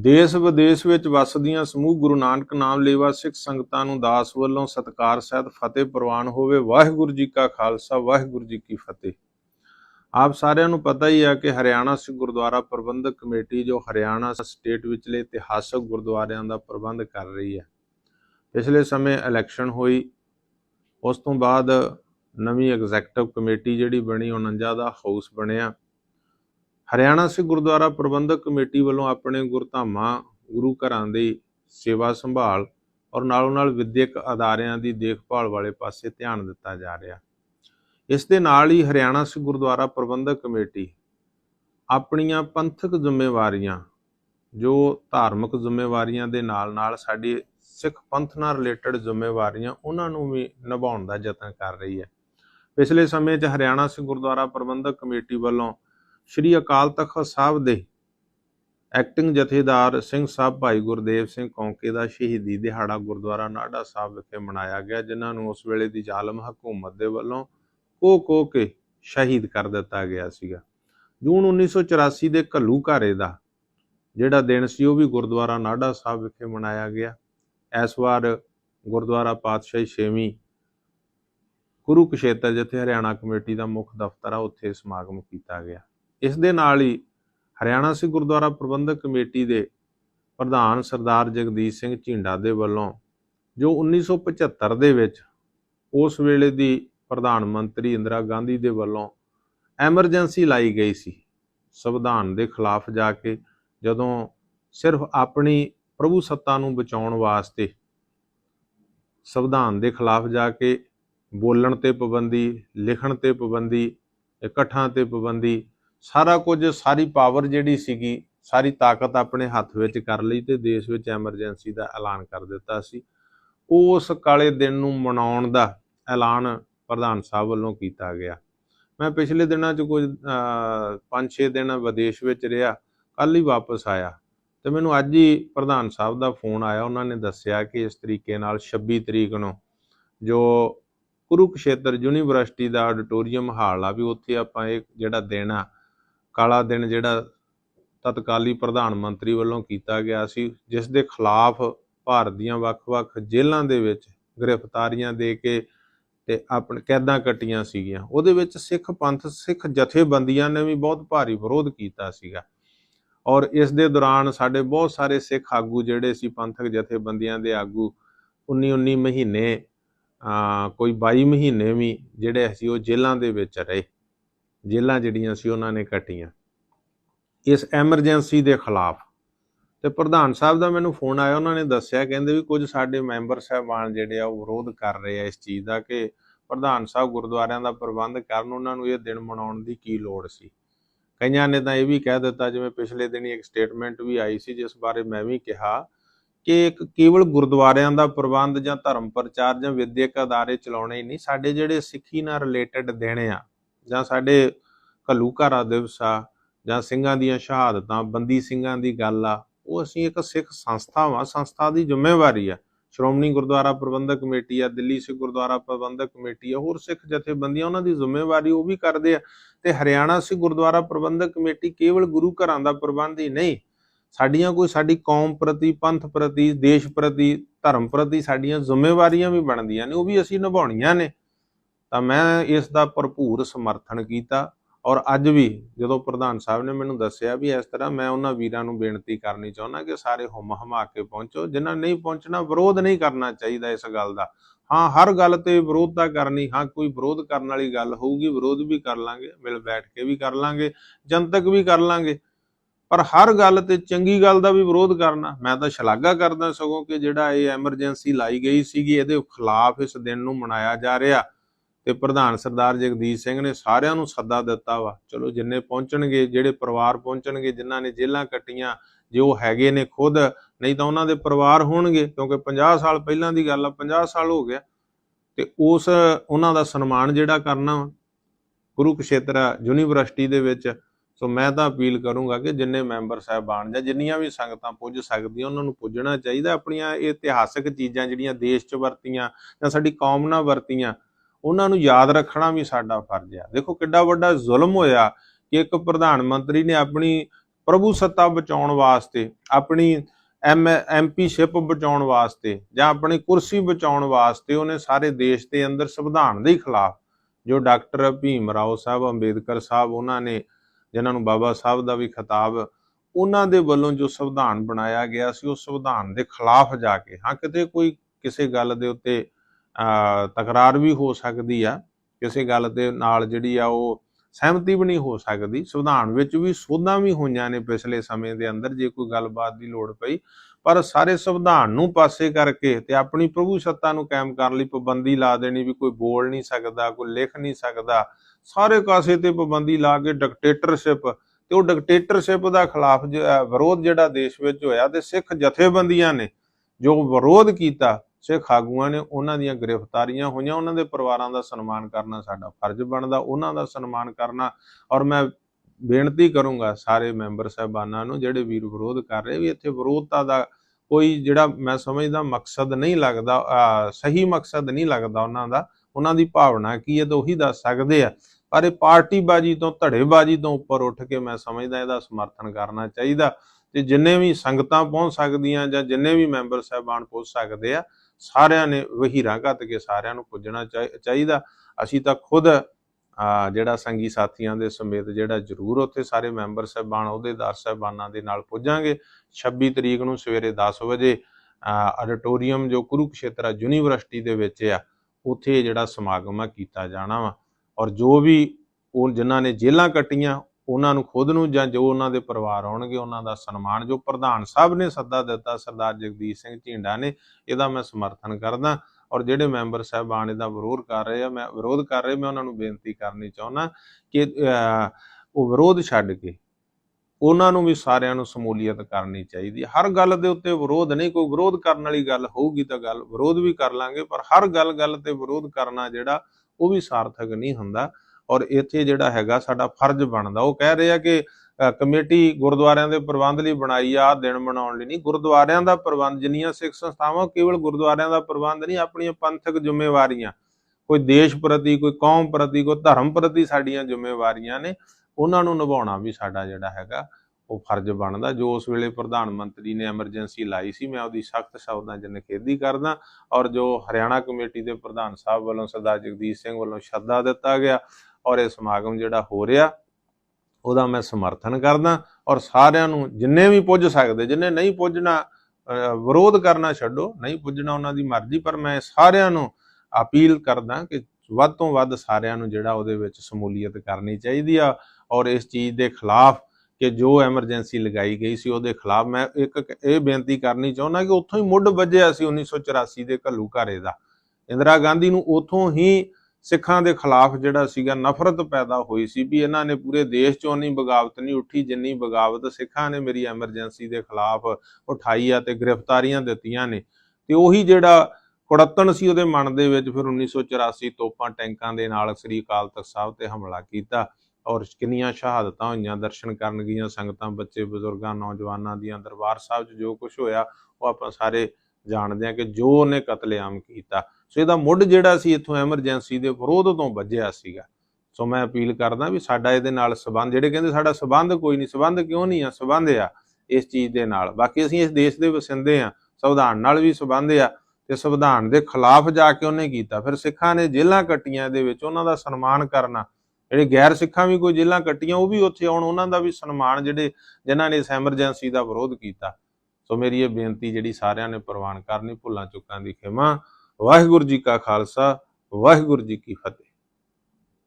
ਦੇਸ਼ ਵਿਦੇਸ਼ ਵਿੱਚ ਵਸਦੀਆਂ ਸਮੂਹ ਗੁਰੂ ਨਾਨਕ ਨਾਮ ਲੇਵਾ ਸਿੱਖ ਸੰਗਤਾਂ ਨੂੰ ਦਾਸ ਵੱਲੋਂ ਸਤਕਾਰ ਸਹਿਤ ਫਤਿਹ ਪ੍ਰਵਾਨ ਹੋਵੇ। ਵਾਹਿਗੁਰੂ ਜੀ ਕਾ ਖਾਲਸਾ, ਵਾਹਿਗੁਰੂ ਜੀ ਕੀ ਫਤਿਹ। ਆਪ ਸਾਰਿਆਂ ਨੂੰ ਪਤਾ ਹੀ ਆ ਕਿ ਹਰਿਆਣਾ ਸਿੱਖ ਗੁਰਦੁਆਰਾ ਪ੍ਰਬੰਧਕ ਕਮੇਟੀ ਜੋ ਹਰਿਆਣਾ ਸਟੇਟ ਵਿਚਲੇ ਇਤਿਹਾਸਕ ਗੁਰਦੁਆਰਿਆਂ ਦਾ ਪ੍ਰਬੰਧ ਕਰ ਰਹੀ ਹੈ। ਪਿਛਲੇ ਸਮੇਂ ਇਲੈਕਸ਼ਨ ਹੋਈ, ਉਸ ਤੋਂ ਬਾਅਦ ਨਵੀਂ ਐਗਜ਼ੈਕਟਿਵ ਕਮੇਟੀ ਜਿਹੜੀ ਬਣੀ 49 ਦਾ ਹਾਊਸ ਬਣਿਆ। ਹਰਿਆਣਾ ਸਿੱਖ ਗੁਰਦੁਆਰਾ ਪ੍ਰਬੰਧਕ ਕਮੇਟੀ ਵੱਲੋਂ ਆਪਣੇ ਗੁਰਧਾਮਾਂ, ਗੁਰੂ ਘਰਾਂ ਦੀ ਸੇਵਾ ਸੰਭਾਲ ਔਰ ਨਾਲੋਂ ਨਾਲ ਵਿਦਿਅਕ ਅਦਾਰਿਆਂ ਦੀ ਦੇਖਭਾਲ ਵਾਲੇ ਪਾਸੇ ਧਿਆਨ ਦਿੱਤਾ ਜਾ ਰਿਹਾ। ਇਸ ਦੇ ਨਾਲ ਹੀ ਹਰਿਆਣਾ ਸਿੱਖ ਗੁਰਦੁਆਰਾ ਪ੍ਰਬੰਧਕ ਕਮੇਟੀ ਆਪਣੀਆਂ ਪੰਥਕ ਜ਼ਿੰਮੇਵਾਰੀਆਂ, ਜੋ ਧਾਰਮਿਕ ਜ਼ਿੰਮੇਵਾਰੀਆਂ ਦੇ ਨਾਲ ਨਾਲ ਸਾਡੀ ਸਿੱਖ ਪੰਥ ਨਾਲ ਰਿਲੇਟਡ ਜ਼ਿੰਮੇਵਾਰੀਆਂ, ਉਹਨਾਂ ਨੂੰ ਵੀ ਨਿਭਾਉਣ ਦਾ ਯਤਨ ਕਰ ਰਹੀ ਹੈ। ਪਿਛਲੇ ਸਮੇਂ 'ਚ ਹਰਿਆਣਾ ਸਿੱਖ ਗੁਰਦੁਆਰਾ ਪ੍ਰਬੰਧਕ ਕਮੇਟੀ ਵੱਲੋਂ ਸ਼੍ਰੀ ਅਕਾਲ ਤਖਤ ਸਾਹਿਬ ਦੇ ਐਕਟਿੰਗ ਜਥੇਦਾਰ ਸਿੰਘ ਸਾਹਿਬ ਭਾਈ ਗੁਰਦੇਵ ਸਿੰਘ ਕੌਂਕੇ ਦਾ ਸ਼ਹੀਦੀ ਦਿਹਾੜਾ ਗੁਰਦੁਆਰਾ ਨਾਢਾ ਸਾਹਿਬ ਵਿਖੇ ਮਨਾਇਆ ਗਿਆ, ਜਿਨ੍ਹਾਂ ਨੂੰ ਉਸ ਵੇਲੇ ਦੀ ਜ਼ਾਲਮ ਹਕੂਮਤ ਦੇ ਵੱਲੋਂ ਕੋ ਕੋ ਕੇ ਸ਼ਹੀਦ ਕਰ ਦਿੱਤਾ ਗਿਆ ਸੀਗਾ। ਜੂਨ 1984 ਦੇ ਘੱਲੂ ਘਾਰੇ ਦਾ ਜਿਹੜਾ ਦਿਨ ਸੀ, ਉਹ ਵੀ ਗੁਰਦੁਆਰਾ ਨਾਢਾ ਸਾਹਿਬ ਵਿਖੇ ਮਨਾਇਆ ਗਿਆ। ਇਸ ਵਾਰ ਗੁਰਦੁਆਰਾ ਪਾਤਸ਼ਾਹੀ ਛੇਵੀਂ ਗੁਰੂ ਕੁਸ਼ੇਤਰ ਜਿੱਥੇ ਹਰਿਆਣਾ ਕਮੇਟੀ ਦਾ ਮੁੱਖ ਦਫ਼ਤਰ ਆ, ਉੱਥੇ ਸਮਾਗਮ ਕੀਤਾ ਗਿਆ। ਇਸ ਦੇ ਨਾਲ ਹੀ ਹਰਿਆਣਾ ਸਿੱਖ ਗੁਰਦੁਆਰਾ ਪ੍ਰਬੰਧਕ ਕਮੇਟੀ ਦੇ ਪ੍ਰਧਾਨ ਸਰਦਾਰ ਜਗਦੀਸ਼ ਸਿੰਘ ਝੀਂਡਾ ਦੇ ਵੱਲੋਂ ਜੋ 1975 ਦੇ ਵਿੱਚ ਉਸ ਵੇਲੇ ਦੀ ਪ੍ਰਧਾਨ ਮੰਤਰੀ ਇੰਦਰਾ ਗਾਂਧੀ ਦੇ ਵੱਲੋਂ ਐਮਰਜੈਂਸੀ ਲਾਈ ਗਈ ਸੀ, ਸੰਵਿਧਾਨ ਦੇ ਖਿਲਾਫ ਜਾ ਕੇ ਜਦੋਂ ਸਿਰਫ ਆਪਣੀ ਪ੍ਰਭੂ ਸੱਤਾ ਨੂੰ ਬਚਾਉਣ ਵਾਸਤੇ ਸੰਵਿਧਾਨ ਦੇ ਖਿਲਾਫ ਜਾ ਕੇ ਬੋਲਣ ਤੇ ਪਾਬੰਦੀ, ਲਿਖਣ ਤੇ ਪਾਬੰਦੀ, ਇਕੱਠਾਂ ਤੇ ਪਾਬੰਦੀ ਸਾਰਾ ਕੁਝ, ਸਾਰੀ ਪਾਵਰ ਜਿਹੜੀ ਸੀਗੀ, ਸਾਰੀ ਤਾਕਤ ਆਪਣੇ ਹੱਥ ਵਿੱਚ ਕਰ ਲਈ ਤੇ ਦੇਸ਼ ਵਿੱਚ ਐਮਰਜੈਂਸੀ ਦਾ ਐਲਾਨ ਕਰ ਦਿੱਤਾ ਸੀ। ਉਸ ਕਾਲੇ ਦਿਨ ਨੂੰ ਮਨਾਉਣ ਦਾ ਐਲਾਨ ਪ੍ਰਧਾਨ ਸਾਹਿਬ ਵੱਲੋਂ ਕੀਤਾ ਗਿਆ। ਮੈਂ ਪਿਛਲੇ ਦਿਨਾਂ 'ਚ ਕੁਝ 5-6 ਦਿਨ ਵਿਦੇਸ਼ ਵਿੱਚ ਰਿਹਾ ਕੱਲ ਹੀ ਵਾਪਸ ਆਇਆ ਤੇ ਮੈਨੂੰ ਅੱਜ ਹੀ ਪ੍ਰਧਾਨ ਸਾਹਿਬ ਦਾ ਫੋਨ ਆਇਆ। ਉਹਨਾਂ ਨੇ ਦੱਸਿਆ ਕਿ ਇਸ ਤਰੀਕੇ ਨਾਲ 26 ਤਰੀਕ ਨੂੰ ਜੋ ਕੁਰੂਕਸ਼ੇਤਰ ਯੂਨੀਵਰਸਿਟੀ ਦਾ ਆਡੀਟੋਰੀਅਮ ਹਾਲ ਆ, ਵੀ ਉੱਥੇ ਆਪਾਂ ਇਹ ਜਿਹੜਾ ਦਿਨ ਆ ਕਾਲਾ ਦਿਨ ਜਿਹੜਾ ਤਤਕਾਲੀ ਪ੍ਰਧਾਨ ਮੰਤਰੀ ਵੱਲੋਂ ਕੀਤਾ ਗਿਆ ਸੀ, ਜਿਸ ਦੇ ਖਿਲਾਫ ਭਾਰਤ ਦੀਆਂ ਵੱਖ-ਵੱਖ ਜੇਲ੍ਹਾਂ ਦੇ ਵਿੱਚ ਗ੍ਰਿਫਤਾਰੀਆਂ ਦੇ ਕੇ ਤੇ ਆਪਣੇ, ਕੈਦਾਂ ਕੱਟੀਆਂ ਸੀਗੀਆਂ। ਉਹਦੇ ਵਿੱਚ ਸਿੱਖ ਪੰਥ, ਸਿੱਖ ਜਥੇਬੰਦੀਆਂ ਨੇ ਵੀ ਬਹੁਤ ਭਾਰੀ ਵਿਰੋਧ ਕੀਤਾ ਸੀਗਾ। ਔਰ ਇਸ ਦੇ ਦੌਰਾਨ ਸਾਡੇ ਬਹੁਤ ਸਾਰੇ ਸਿੱਖ ਆਗੂ ਜਿਹੜੇ ਸੀ, ਪੰਥਕ ਜਥੇਬੰਦੀਆਂ ਦੇ ਆਗੂ 19-19 ਮਹੀਨੇ ਕੋਈ 22 ਮਹੀਨੇ ਵੀ ਜਿਹੜੇ ਸੀ, ਉਹ ਜੇਲ੍ਹਾਂ ਦੇ ਵਿੱਚ ਰਹੇ। ਜੇਲ੍ਹਾਂ ਜਿਹੜੀਆਂ ਸੀ ਉਹਨਾਂ ਨੇ ਕੱਟੀਆਂ। ਇਸ ਐਮਰਜੈਂਸੀ ਦੇ ਖਿਲਾਫ। ਤੇ ਪ੍ਰਧਾਨ ਸਾਹਿਬ ਦਾ ਮੈਨੂੰ ਫੋਨ ਆਇਆ, ਉਹਨਾਂ ਨੇ ਦੱਸਿਆ, ਕਹਿੰਦੇ ਵੀ ਕੁਝ ਸਾਡੇ ਮੈਂਬਰ ਸਾਹਿਬਾਨ ਜਿਹੜੇ ਆ, ਉਹ ਵਿਰੋਧ ਕਰ ਰਹੇ ਆ ਇਸ ਚੀਜ਼ ਦਾ ਕਿ ਪ੍ਰਧਾਨ ਸਾਹਿਬ ਗੁਰਦੁਆਰਿਆਂ ਦਾ ਪ੍ਰਬੰਧ ਕਰਨ, ਉਹਨਾਂ ਨੂੰ ਇਹ ਦਿਨ ਮਨਾਉਣ ਦੀ ਕੀ ਲੋੜ ਸੀ? ਕਈਆਂ ਨੇ ਤਾਂ ਇਹ ਵੀ ਕਹਿ ਦਿੱਤਾ, ਜਿਵੇਂ ਪਿਛਲੇ ਦਿਨੀ ਇੱਕ ਸਟੇਟਮੈਂਟ ਵੀ ਆਈ ਸੀ, ਜਿਸ ਬਾਰੇ ਮੈਂ ਵੀ ਕਿਹਾ ਕਿ ਇੱਕ ਕੇਵਲ ਗੁਰਦੁਆਰਿਆਂ ਦਾ ਪ੍ਰਬੰਧ ਜਾਂ ਧਰਮ ਪ੍ਰਚਾਰ ਜਾਂ ਵਿਦਿਅਕ ਅਦਾਰੇ ਚਲਾਉਣੇ ਹੀ ਨਹੀਂ, ਸਾਡੇ ਜਿਹੜੇ ਸਿੱਖੀ ਨਾਲ ਰਿਲੇਟਡ ਦਿਨ ਆ ਜਾਂ ਸਾਡੇ ਘੱਲੂਘਾਰਾ ਦਿਵਸ ਆ ਜਾਂ ਸਿੰਘਾਂ ਦੀਆਂ ਸ਼ਹਾਦਤਾਂ, ਬੰਦੀ ਸਿੰਘਾਂ ਦੀ ਗੱਲ ਆ, ਉਹ ਅਸੀਂ ਇੱਕ ਸਿੱਖ ਸੰਸਥਾ ਵਾਂ, ਸੰਸਥਾ ਦੀ ਜ਼ਿੰਮੇਵਾਰੀ ਆ। ਸ਼੍ਰੋਮਣੀ ਗੁਰਦੁਆਰਾ ਪ੍ਰਬੰਧਕ ਕਮੇਟੀ ਆ, ਦਿੱਲੀ ਸਿੱਖ ਗੁਰਦੁਆਰਾ ਪ੍ਰਬੰਧਕ ਕਮੇਟੀ ਆ, ਹੋਰ ਸਿੱਖ ਜਥੇਬੰਦੀਆਂ ਉਹਨਾਂ ਦੀ ਜ਼ਿੰਮੇਵਾਰੀ ਉਹ ਵੀ ਕਰਦੇ ਆ। ਤੇ ਹਰਿਆਣਾ ਸਿੱਖ ਗੁਰਦੁਆਰਾ ਪ੍ਰਬੰਧਕ ਕਮੇਟੀ ਕੇਵਲ ਗੁਰੂ ਘਰਾਂ ਦਾ ਪ੍ਰਬੰਧ ਹੀ ਨਹੀਂ, ਸਾਡੀਆਂ ਕੋਈ, ਸਾਡੀ ਕੌਮ ਪ੍ਰਤੀ, ਪੰਥ ਪ੍ਰਤੀ, ਦੇਸ਼ ਪ੍ਰਤੀ, ਧਰਮ ਪ੍ਰਤੀ ਸਾਡੀਆਂ ਜ਼ਿੰਮੇਵਾਰੀਆਂ ਵੀ ਬਣਦੀਆਂ ਨੇ, ਉਹ ਵੀ ਅਸੀਂ ਨਿਭਾਉਣੀਆਂ ਨੇ। ਤਾਂ ਮੈਂ ਇਸ ਦਾ ਭਰਪੂਰ ਸਮਰਥਨ ਕੀਤਾ ਔਰ ਅੱਜ ਵੀ ਜਦੋਂ ਪ੍ਰਧਾਨ ਸਾਹਿਬ ਨੇ ਮੈਨੂੰ ਦੱਸਿਆ ਵੀ ਇਸ ਤਰ੍ਹਾਂ ਮੈਂ ਉਹਨਾਂ ਵੀਰਾਂ ਨੂੰ ਬੇਨਤੀ ਕਰਨੀ ਚਾਹੁੰਦਾ ਕਿ ਸਾਰੇ ਹੁਮ ਹਮਾ ਕੇ ਪਹੁੰਚੋ, ਜਿਨ੍ਹਾਂ ਨਹੀਂ ਪਹੁੰਚਣਾ ਵਿਰੋਧ ਨਹੀਂ ਕਰਨਾ ਚਾਹੀਦਾ ਇਸ ਗੱਲ ਦਾ। ਹਾਂ, ਹਰ ਗੱਲ ਤੇ ਵਿਰੋਧ ਤਾਂ ਕਰਨੀ, ਹਾਂ, ਕੋਈ ਵਿਰੋਧ ਕਰਨ ਵਾਲੀ ਗੱਲ ਹੋਊਗੀ, ਵਿਰੋਧ ਵੀ ਕਰ ਲਾਂਗੇ, ਮਿਲ ਬੈਠ ਕੇ ਵੀ ਕਰ ਲਾਂਗੇ, ਜਨਤਕ ਵੀ ਕਰ ਲਾਂਗੇ, ਪਰ ਹਰ ਗੱਲ ਤੇ ਚੰਗੀ ਗੱਲ ਦਾ ਵੀ ਵਿਰੋਧ ਕਰਨਾ। ਮੈਂ ਤਾਂ ਸ਼ਲਾਘਾ ਕਰਦਾ ਸਗੋਂ ਕਿ ਜਿਹੜਾ ਇਹ ਐਮਰਜੈਂਸੀ ਲਾਈ ਗਈ ਸੀਗੀ, ਇਹਦੇ ਖਿਲਾਫ ਇਸ ਦਿਨ ਨੂੰ ਮਨਾਇਆ ਜਾ ਰਿਹਾ। ਤੇ ਪ੍ਰਧਾਨ ਸਰਦਾਰ ਜਗਦੀਪ ਸਿੰਘ ਨੇ ਸਾਰਿਆਂ ਨੂੰ ਸੱਦਾ ਦਿੱਤਾ ਵਾ। ਚਲੋ ਜਿੰਨੇ ਪਹੁੰਚਣਗੇ, ਜਿਹੜੇ ਪਰਿਵਾਰ ਪਹੁੰਚਣਗੇ, ਜਿਨ੍ਹਾਂ ਨੇ ਜੇਲ੍ਹਾਂ ਕੱਟੀਆਂ, ਜੇ ਉਹ ਹੈਗੇ ਨੇ ਖੁਦ, ਨਹੀਂ ਤਾਂ ਉਹਨਾਂ ਦੇ ਪਰਿਵਾਰ ਹੋਣਗੇ, ਕਿਉਂਕਿ 50 ਸਾਲ ਪਹਿਲਾਂ ਦੀ ਗੱਲ ਆ 50 ਸਾਲ ਹੋ ਗਿਆ। ਤੇ ਉਸ, ਉਹਨਾਂ ਦਾ ਸਨਮਾਨ ਜਿਹੜਾ ਕਰਨਾ ਗੁਰੂ ਕੁਰੂਕਸ਼ੇਤਰ ਯੂਨੀਵਰਸਿਟੀ ਦੇ ਵਿੱਚ, ਸੋ ਮੈਂ ਤਾਂ ਅਪੀਲ ਕਰੂੰਗਾ ਕਿ ਜਿੰਨੇ ਮੈਂਬਰ ਸਾਹਿਬਾਨ ਜਾਂ ਜਿੰਨੀਆਂ ਵੀ ਸੰਗਤਾਂ ਪੁੱਜ ਸਕਦੀਆਂ, ਉਹਨਾਂ ਨੂੰ ਪੁੱਜਣਾ ਚਾਹੀਦਾ, ਆਪਣੀਆਂ ਇਹ ਇਤਿਹਾਸਕ ਚੀਜ਼ਾਂ ਜਿਹੜੀਆਂ ਦੇਸ਼ 'ਚ ਵਰਤੀਆਂ ਜਾਂ ਸਾਡੀ ਕੌਮ ਨਾਲ ਵਰਤੀਆਂ ਉਹਨਾਂ ਨੂੰ ਯਾਦ ਰੱਖਣਾ ਵੀ ਸਾਡਾ ਫਰਜ਼ ਆ। ਦੇਖੋ ਕਿੱਡਾ ਵੱਡਾ ਜ਼ੁਲਮ ਹੋਇਆ ਕਿ ਇੱਕ ਪ੍ਰਧਾਨ ਮੰਤਰੀ ਨੇ ਆਪਣੀ ਪ੍ਰਭੂ ਸੱਤਾ ਬਚਾਉਣ ਵਾਸਤੇ, ਆਪਣੀ ਐਮ ਐਮਪੀਸ਼ਿਪ ਬਚਾਉਣ ਵਾਸਤੇ ਜਾਂ ਆਪਣੀ ਕੁਰਸੀ ਬਚਾਉਣ ਵਾਸਤੇ ਉਹਨੇ ਸਾਰੇ ਦੇਸ਼ ਦੇ ਅੰਦਰ ਸੰਵਿਧਾਨ ਦੇ ਖਿਲਾਫ ਜੋ ਡਾਕਟਰ ਭੀਮ ਰਾਓ ਸਾਹਿਬ, ਅੰਬੇਦਕਰ ਸਾਹਿਬ ਉਹਨਾਂ ਨੇ, ਜਿਨ੍ਹਾਂ ਨੂੰ ਬਾਬਾ ਸਾਹਿਬ ਦਾ ਵੀ ਖਿਤਾਬ, ਉਹਨਾਂ ਦੇ ਵੱਲੋਂ ਜੋ ਸੰਵਿਧਾਨ ਬਣਾਇਆ ਗਿਆ ਸੀ, ਉਹ ਸੰਵਿਧਾਨ ਦੇ ਖਿਲਾਫ ਜਾ ਕੇ। ਹਾਂ, ਕਿਤੇ ਕੋਈ ਕਿਸੇ ਗੱਲ ਦੇ ਉੱਤੇ ਤਕਰਾਰ ਵੀ ਹੋ ਸਕਦੀ ਆ। ਕਿਸੇ ਗੱਲ ਦੇ ਨਾਲ ਜਿਹੜੀ ਆ ਉਹ ਸਹਿਮਤੀ ਵੀ ਨਹੀਂ ਹੋ ਸਕਦੀ। ਸੰਵਿਧਾਨ ਵਿੱਚ ਵੀ ਸੋਧਾਂ ਵੀ ਹੋਈਆਂ ਨੇ ਪਿਛਲੇ ਸਮੇਂ ਦੇ ਅੰਦਰ, ਜੇ ਕੋਈ ਗੱਲਬਾਤ ਦੀ ਲੋੜ ਪਈ। ਪਰ ਸਾਰੇ ਸੰਵਿਧਾਨ ਨੂੰ ਪਾਸੇ ਕਰਕੇ ਤੇ ਆਪਣੀ ਪ੍ਰਭੂ ਸੱਤਾ ਨੂੰ ਕਾਇਮ ਕਰਨ ਲਈ ਪਾਬੰਦੀ ਲਾ ਦੇਣੀ ਵੀ ਕੋਈ ਬੋਲ ਨਹੀਂ ਸਕਦਾ, ਕੋਈ ਲਿਖ ਨਹੀਂ ਸਕਦਾ। ਸਾਰੇ ਕਾਸੇ ਤੇ ਪਾਬੰਦੀ ਲਾ ਕੇ ਡਿਕਟੇਟਰਸ਼ਿਪ ਤੇ ਉਹ ਡਿਕਟੇਟਰਸ਼ਿਪ ਦਾ ਖਿਲਾਫ ਵਿਰੋਧ ਜਿਹੜਾ ਦੇਸ਼ ਵਿੱਚ ਹੋਇਆ ਤੇ ਸਿੱਖ ਜਥੇਬੰਦੀਆਂ ਨੇ ਜੋ ਵਿਰੋਧ ਕੀਤਾ ਸਿੱਖ ਆਗੂਆਂ ਨੇ ਉਹਨਾਂ ਦੀਆਂ ਗ੍ਰਿਫਤਾਰੀਆਂ ਹੋਈਆਂ, ਉਹਨਾਂ ਦੇ ਪਰਿਵਾਰਾਂ ਦਾ ਸਨਮਾਨ ਕਰਨਾ ਸਾਡਾ ਫਰਜ਼ ਬਣਦਾ, ਉਹਨਾਂ ਦਾ ਸਨਮਾਨ ਕਰਨਾ। ਔਰ ਮੈਂ ਬੇਨਤੀ ਕਰੂੰਗਾ ਸਾਰੇ ਮੈਂਬਰ ਸਾਹਿਬਾਨਾਂ ਨੂੰ, ਜਿਹੜੇ ਵੀਰ ਵਿਰੋਧ ਕਰ ਰਹੇ, ਵੀ ਇੱਥੇ ਵਿਰੋਧਤਾ ਦਾ ਕੋਈ ਜਿਹੜਾ ਮੈਂ ਸਮਝਦਾ ਮਕਸਦ ਨਹੀਂ ਲੱਗਦਾ ਅਹ ਸਹੀ ਮਕਸਦ ਨਹੀਂ ਲੱਗਦਾ ਉਹਨਾਂ ਦਾ, ਉਹਨਾਂ ਦੀ ਭਾਵਨਾ ਕੀ ਹੈ ਤਾਂ ਉਹੀ ਦੱਸ ਸਕਦੇ ਆ। ਪਰ ਇਹ ਪਾਰਟੀਬਾਜੀ ਤੋਂ, ਧੜੇਬਾਜੀ ਤੋਂ ਉੱਪਰ ਉੱਠ ਕੇ ਮੈਂ ਸਮਝਦਾ ਇਹਦਾ ਸਮਰਥਨ ਕਰਨਾ ਚਾਹੀਦਾ। ਤੇ ਜਿੰਨੇ ਵੀ ਸੰਗਤਾਂ ਪਹੁੰਚ ਸਕਦੀਆਂ ਜਾਂ ਜਿੰਨੇ ਵੀ ਮੈਂਬਰ ਸਾਹਿਬਾਨ ਪਹੁੰਚ ਸਕਦੇ ਆ, ਸਾਰਿਆਂ ਨੇ ਵਹੀਰਾਂ ਘੱਤ ਕੇ ਸਾਰਿਆਂ ਨੂੰ ਪੁੱਜਣਾ ਚਾਹੀ- ਚਾਹੀਦਾ। ਅਸੀਂ ਤਾਂ ਖੁਦ ਜਿਹੜਾ ਸੰਗੀ ਸਾਥੀਆਂ ਦੇ ਸਮੇਤ ਜਿਹੜਾ ਜ਼ਰੂਰ ਉੱਥੇ ਸਾਰੇ ਮੈਂਬਰ ਸਾਹਿਬਾਨ, ਅਹੁਦੇਦਾਰ ਸਾਹਿਬਾਨਾਂ ਦੇ ਨਾਲ ਪੁੱਜਾਂਗੇ। 26 ਤਰੀਕ ਨੂੰ ਸਵੇਰੇ 10 ਵਜੇ ਆਡੀਟੋਰੀਅਮ ਜੋ ਕੁਰੂਕਸ਼ੇਤਰਾ ਯੂਨੀਵਰਸਿਟੀ ਦੇ ਵਿੱਚ ਆ, ਉੱਥੇ ਜਿਹੜਾ ਸਮਾਗਮ ਆ ਕੀਤਾ ਜਾਣਾ ਵਾ। ਔਰ ਜੋ ਵੀ ਉਹ ਜਿਨ੍ਹਾਂ ਨੇ ਜੇਲ੍ਹਾਂ ਕੱਟੀਆਂ ਉਹਨਾਂ ਨੂੰ ਖੁਦ ਨੂੰ ਜਾਂ ਜੋ ਉਹਨਾਂ ਦੇ ਪਰਿਵਾਰ ਆਉਣਗੇ ਉਹਨਾਂ ਦਾ ਸਨਮਾਨ ਜੋ ਪ੍ਰਧਾਨ ਸਾਹਿਬ ਨੇ ਸੱਦਾ ਦਿੱਤਾ ਸਰਦਾਰ ਜਗਦੀਸ਼ ਸਿੰਘ ਝੀਂਡਾ ਨੇ ਇਹਦਾ ਮੈਂ ਸਮਰਥਨ ਕਰਦਾ ਔਰ ਜਿਹੜੇ ਮੈਂਬਰ ਸਾਹਿਬਾਨ ਇਹਦਾ ਵਿਰੋਧ ਕਰ ਰਹੇ ਆ ਮੈਂ ਵਿਰੋਧ ਕਰ ਰਹੇ ਮੈਂ ਉਹਨਾਂ ਨੂੰ ਬੇਨਤੀ ਕਰਨੀ ਚਾਹੁੰਦਾ ਕਿ ਅਹ, ਉਹ ਵਿਰੋਧ ਛੱਡ ਕੇ ਉਹਨਾਂ ਨੂੰ ਵੀ ਸਾਰਿਆਂ ਨੂੰ ਸਮੂਲੀਅਤ ਕਰਨੀ ਚਾਹੀਦੀ ਹਰ ਗੱਲ ਦੇ ਉੱਤੇ ਵਿਰੋਧ ਨਹੀਂ ਕੋਈ ਵਿਰੋਧ ਕਰਨ ਵਾਲੀ ਗੱਲ ਹੋਊਗੀ ਤਾਂ ਗੱਲ ਵਿਰੋਧ ਵੀ ਕਰ ਲਾਂਗੇ ਪਰ ਹਰ ਗੱਲ ਗੱਲ ਤੇ ਵਿਰੋਧ ਕਰਨਾ ਜਿਹੜਾ ਉਹ ਵੀ ਸਾਰਥਕ ਨਹੀਂ ਹੁੰਦਾ। ਔਰ ਇੱਥੇ ਜਿਹੜਾ ਹੈਗਾ ਸਾਡਾ ਫਰਜ਼ ਬਣਦਾ। ਉਹ ਕਹਿ ਰਹੇ ਆ ਕਿ ਕਮੇਟੀ ਗੁਰਦੁਆਰਿਆਂ ਦੇ ਪ੍ਰਬੰਧ ਲਈ ਬਣਾਈ ਆ, ਆਹ ਦਿਨ ਮਨਾਉਣ ਲਈ। ਨਹੀਂ, ਗੁਰਦੁਆਰਿਆਂ ਦਾ ਪ੍ਰਬੰਧ, ਜਿੰਨੀਆਂ ਸਿੱਖ ਸੰਸਥਾਵਾਂ, ਕੇਵਲ ਗੁਰਦੁਆਰਿਆਂ ਦਾ ਪ੍ਰਬੰਧ ਨਹੀਂ, ਆਪਣੀਆਂ ਪੰਥਕ ਜ਼ਿੰਮੇਵਾਰੀਆਂ। ਕੋਈ ਦੇਸ਼ ਪ੍ਰਤੀ, ਕੋਈ ਕੌਮ ਪ੍ਰਤੀ, ਕੋਈ ਧਰਮ ਪ੍ਰਤੀ ਸਾਡੀਆਂ ਜ਼ਿੰਮੇਵਾਰੀਆਂ ਨੇ, ਉਹਨਾਂ ਨੂੰ ਨਿਭਾਉਣਾ ਵੀ ਸਾਡਾ ਜਿਹੜਾ ਹੈਗਾ, ਉਹ ਫਰਜ਼ ਬਣਦਾ। ਜੋ ਉਸ ਵੇਲੇ ਪ੍ਰਧਾਨ ਮੰਤਰੀ ਨੇ ਐਮਰਜੈਂਸੀ ਲਾਈ ਸੀ, ਮੈਂ ਉਹਦੀ ਸਖਤ ਸ਼ਬਦਾਂ 'ਚ ਨਿਖੇਧੀ ਕਰਦਾ ਔਰ ਜੋ ਹਰਿਆਣਾ ਕਮੇਟੀ ਦੇ ਪ੍ਰਧਾਨ ਸਾਹਿਬ ਵੱਲੋਂ ਸਰਦਾਰ ਜਗਦੀਸ਼ ਸਿੰਘ ਵੱਲੋਂ ਸ਼ਰਧਾ ਦਿੱਤਾ ਗਿਆ ਔਰ ਇਹ ਸਮਾਗਮ ਜਿਹੜਾ ਹੋ ਰਿਹਾ, ਉਹਦਾ ਮੈਂ ਸਮਰਥਨ ਕਰਦਾ ਔਰ ਸਾਰਿਆਂ ਨੂੰ ਜਿੰਨੇ ਵੀ ਪੁੱਜ ਸਕਦੇ, ਜਿੰਨੇ ਨਹੀਂ ਪੁੱਜਣਾ ਵਿਰੋਧ ਕਰਨਾ ਛੱਡੋ, ਨਹੀਂ ਪੁੱਜਣਾ ਉਹਨਾਂ ਦੀ ਮਰਜ਼ੀ, ਪਰ ਮੈਂ ਸਾਰਿਆਂ ਨੂੰ ਅਪੀਲ ਕਰਦਾ ਕਿ ਵੱਧ ਤੋਂ ਵੱਧ ਸਾਰਿਆਂ ਨੂੰ ਜਿਹੜਾ ਉਹਦੇ ਵਿੱਚ ਸਮੂਲੀਅਤ ਕਰਨੀ ਚਾਹੀਦੀ ਆ ਔਰ ਇਸ ਚੀਜ਼ ਦੇ ਖਿਲਾਫ ਕਿ ਜੋ ਐਮਰਜੈਂਸੀ ਲਗਾਈ ਗਈ ਸੀ ਉਹਦੇ ਖਿਲਾਫ ਮੈਂ ਇੱਕ ਇਹ ਬੇਨਤੀ ਕਰਨੀ ਚਾਹੁੰਦਾ ਕਿ ਉੱਥੋਂ ਹੀ ਮੁੱਢ ਵੱਜਿਆ ਸੀ 1984 ਦੇ ਘੱਲੂ ਘਾਰੇ ਦਾ। ਇੰਦਰਾ ਗਾਂਧੀ ਨੂੰ ਉੱਥੋਂ ਹੀ ਸਿੱਖਾਂ ਦੇ ਖਿਲਾਫ ਜਿਹੜਾ ਸੀਗਾ ਨਫ਼ਰਤ ਪੈਦਾ ਹੋਈ ਸੀ ਵੀ ਇਹਨਾਂ ਨੇ ਪੂਰੇ ਦੇਸ਼ 'ਚੋਂ ਨਹੀਂ ਬਗਾਵਤ ਨਹੀਂ ਉੱਠੀ, ਜਿੰਨੀ ਬਗਾਵਤ ਸਿੱਖਾਂ ਨੇ ਮੇਰੀ ਐਮਰਜੈਂਸੀ ਦੇ ਖਿਲਾਫ ਉਠਾਈ ਆ ਤੇ ਗ੍ਰਿਫਤਾਰੀਆਂ ਦਿੱਤੀਆਂ ਨੇ। ਤੇ ਉਹੀ ਜਿਹੜਾ ਕੁੜੱਤਣ ਸੀ ਉਹਦੇ ਮਨ ਦੇ ਵਿੱਚ ਫਿਰ 1984 ਤੋਪਾਂ ਟੈਂਕਾਂ ਦੇ ਨਾਲ ਸ੍ਰੀ ਅਕਾਲ ਤਖਤ ਸਾਹਿਬ ਤੇ ਹਮਲਾ ਕੀਤਾ ਔਰ ਕਿੰਨੀਆਂ ਸ਼ਹਾਦਤਾਂ ਹੋਈਆਂ, ਦਰਸ਼ਨ ਕਰਨ ਗਈਆਂ ਸੰਗਤਾਂ, ਬੱਚੇ, ਬਜ਼ੁਰਗਾਂ, ਨੌਜਵਾਨਾਂ ਦੀਆਂ, ਦਰਬਾਰ ਸਾਹਿਬ 'ਚ ਜੋ ਕੁਝ ਹੋਇਆ ਉਹ ਆਪਾਂ ਸਾਰੇ ਜਾਣਦੇ ਹਾਂ ਕਿ ਜੋ ਉਹਨੇ ਕਤਲੇਆਮ ਕੀਤਾ। ਸੋ ਇਹਦਾ ਮੁੱਢ ਜਿਹੜਾ ਸੀ ਇੱਥੋਂ ਐਮਰਜੈਂਸੀ ਦੇ ਵਿਰੋਧ ਤੋਂ ਵੱਜਿਆ ਸੀਗਾ। ਸੋ ਮੈਂ ਅਪੀਲ ਕਰਦਾ ਵੀ ਸਾਡਾ ਇਹਦੇ ਨਾਲ ਸਬੰਧ, ਜਿਹੜੇ ਕਹਿੰਦੇ ਸਾਡਾ ਸਬੰਧ ਕੋਈ ਨਹੀਂ, ਸਬੰਧ ਕਿਉਂ ਨਹੀਂ ਆ? ਸਬੰਧ ਆ ਇਸ ਚੀਜ਼ ਦੇ ਨਾਲ। ਬਾਕੀ ਅਸੀਂ ਇਸ ਦੇਸ਼ ਦੇ ਵਸਿੰਦੇ ਆ ਸੰਵਿਧਾਨ ਨਾਲ ਵੀ ਸਬੰਧ ਆ ਤੇ ਸੰਵਿਧਾਨ ਦੇ ਖਿਲਾਫ ਜਾ ਕੇ ਉਹਨੇ ਕੀਤਾ। ਫਿਰ ਸਿੱਖਾਂ ਨੇ ਜੇਲ੍ਹਾਂ ਕੱਟੀਆਂ ਦੇ ਵਿੱਚ, ਉਹਨਾਂ ਦਾ ਸਨਮਾਨ ਕਰਨਾ। ਜਿਹੜੇ ਗੈਰ ਸਿੱਖਾਂ ਵੀ ਕੋਈ ਜੇਲ੍ਹਾਂ ਕੱਟੀਆਂ, ਉਹ ਵੀ ਉੱਥੇ ਆਉਣ, ਉਹਨਾਂ ਦਾ ਵੀ ਸਨਮਾਨ ਜਿਹੜੇ, ਜਿਨ੍ਹਾਂ ਨੇ ਇਸ ਐਮਰਜੈਂਸੀ ਦਾ ਵਿਰੋਧ ਕੀਤਾ। ਸੋ ਮੇਰੀ ਇਹ ਬੇਨਤੀ ਜਿਹੜੀ ਸਾਰਿਆਂ ਨੇ ਪ੍ਰਵਾਨ ਕਰਨੀ, ਭੁੱਲਾਂ ਚੁੱਕਾਂ ਦੀ ਖਿਮਾ। ਵਾਹਿਗੁਰੂ ਜੀ ਕਾ ਖਾਲਸਾ, ਵਾਹਿਗੁਰੂ ਜੀ ਕੀ ਫਤਿਹ।